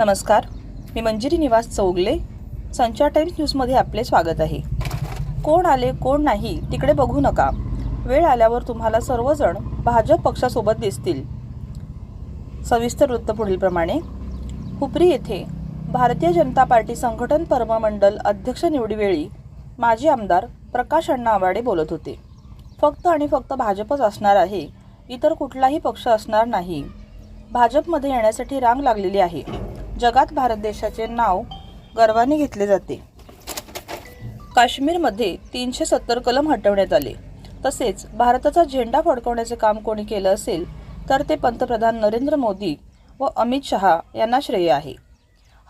नमस्कार. मी मंजिरी निवास चौगले. संचार टाईम्स न्यूजमध्ये आपले स्वागत आहे. कोण आले कोण नाही तिकडे बघू नका. वेळ आल्यावर तुम्हाला सर्वजण भाजप पक्षासोबत दिसतील. सविस्तर वृत्त पुढीलप्रमाणे हुपरी येथे भारतीय जनता पार्टी संघटन परममंडल अध्यक्ष निवडीवेळी माजी आमदार प्रकाश अण्णा आवाडे बोलत होते. फक्त आणि फक्त भाजपच असणार आहे. इतर कुठलाही पक्ष असणार नाही. भाजपमध्ये येण्यासाठी रांग लागलेली आहे. जगात भारत देशाचे नाव गर्वाने घेतले जाते. काश्मीरमध्ये तीनशे सत्तर कलम हटवण्यात आले. तसेच भारताचा झेंडा फडकवण्याचे काम कोणी केलं असेल तर ते पंतप्रधान नरेंद्र मोदी व अमित शहा यांना श्रेय आहे.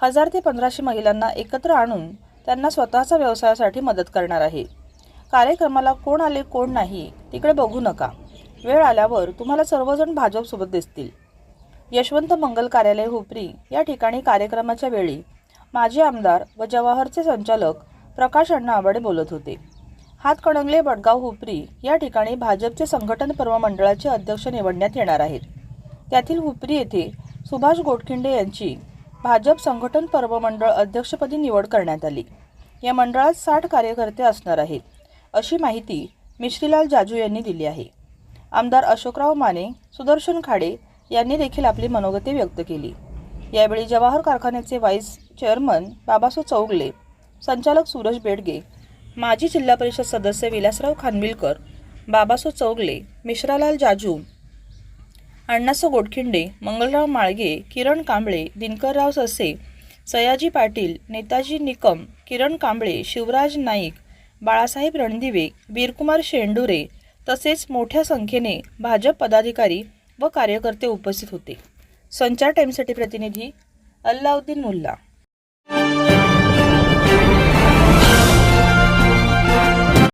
हजार ते पंधराशे महिलांना एकत्र आणून त्यांना स्वतःचा व्यवसायासाठी मदत करणार आहे. कार्यक्रमाला कोण आले कोण नाही तिकडे बघू नका. वेळ आल्यावर तुम्हाला सर्वजण भाजपसोबत दिसतील. यशवंत मंगल कार्यालय हुपरी या ठिकाणी कार्यक्रमाच्या वेळी माजी आमदार व जवाहरचे संचालक प्रकाश अण्णा आवाडे बोलत होते. हातकणंगले बडगाव हुपरी या ठिकाणी भाजपचे संघटन पर्व मंडळाचे अध्यक्ष निवडण्यात येणार आहेत. त्यातील हुपरी येथे सुभाष गोटखिंडे यांची भाजप संघटन पर्व मंडळ अध्यक्षपदी निवड करण्यात आली. या मंडळात साठ कार्यकर्ते असणार आहेत अशी माहिती मिश्रीलाल जाजू यांनी दिली आहे. आमदार अशोकराव माने सुदर्शन खाडे यांनी देखील आपली मनोगती व्यक्त केली. यावेळी जवाहर कारखान्याचे व्हाईस चेअरमन बाबासो चौगले संचालक सूरज बेडगे माजी जिल्हा परिषद सदस्य विलासराव खानविलकर बाबासो चौगले मिश्रालाल जाजू अण्णासो गोडखिंडे मंगलराव माळगे किरण कांबळे दिनकरराव ससे सयाजी पाटील नेताजी निकम किरण कांबळे शिवराज नाईक बाळासाहेब रणदिवे वीरकुमार शेंडुरे तसेच मोठ्या संख्येने भाजप पदाधिकारी व कार्यकर्ते उपस्थित होते. संचार टाईमसाठी प्रतिनिधी अल्लाउद्दीन मुल्ला.